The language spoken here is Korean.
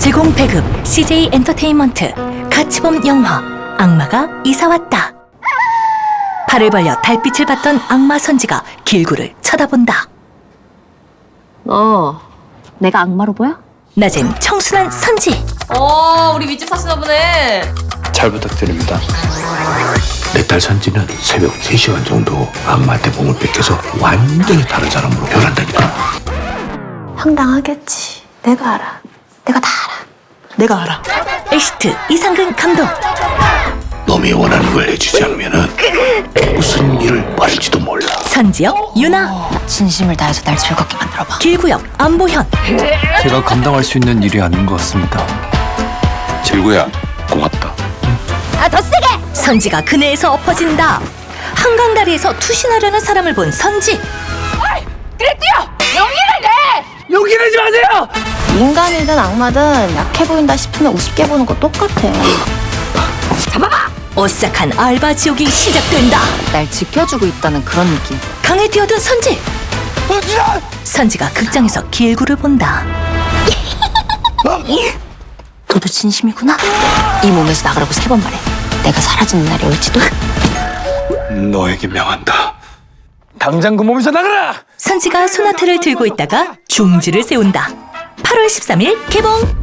제공 배급 CJ 엔터테인먼트 가치범 영화 악마가 이사 왔다. 팔을 벌려 달빛을 받던 악마 선지가 길구를 쳐다본다. 너 내가 악마로 보여? 낮엔 청순한 선지 어, 우리 윗집 사시나 보네. 잘 부탁드립니다. 내딸 선지는 새벽 3시간 정도 악마한테 몸을 뺏겨서 완전히 다른 사람으로 변한다니까. 황당하겠지. 내가 알아. 내가 다 알아. 내가 알아. 엑시트 이상근 감독 놈이 원하는 걸 해주지 않으면은 무슨 일을 벌일지도 몰라. 선지역 유나 진심을 다해서 날 즐겁게 만들어봐. 길구역 안보현 제가 감당할 수 있는 일이 아닌 것 같습니다. 질구야, 고맙다. 선지가 그네에서 엎어진다. 한강 다리에서 투신하려는 사람을 본 선지 인간이든 악마든 약해 보인다 싶으면 우습게 보는 거 똑같아. 오싹한 알바 지옥이 시작된다. 날 지켜주고 있다는 그런 느낌. 강에 뛰어든 선지. 선지가 극장에서 길구를 본다. 너도 진심이구나. 이 몸에서 나가라고 세 번 말해. 내가 사라지는 날이 올지도. 너에게 명한다. 당장 그 몸에서 나가라! 선지가 소나타를 들고 있다가 중지를 세운다. 8월 13일 개봉.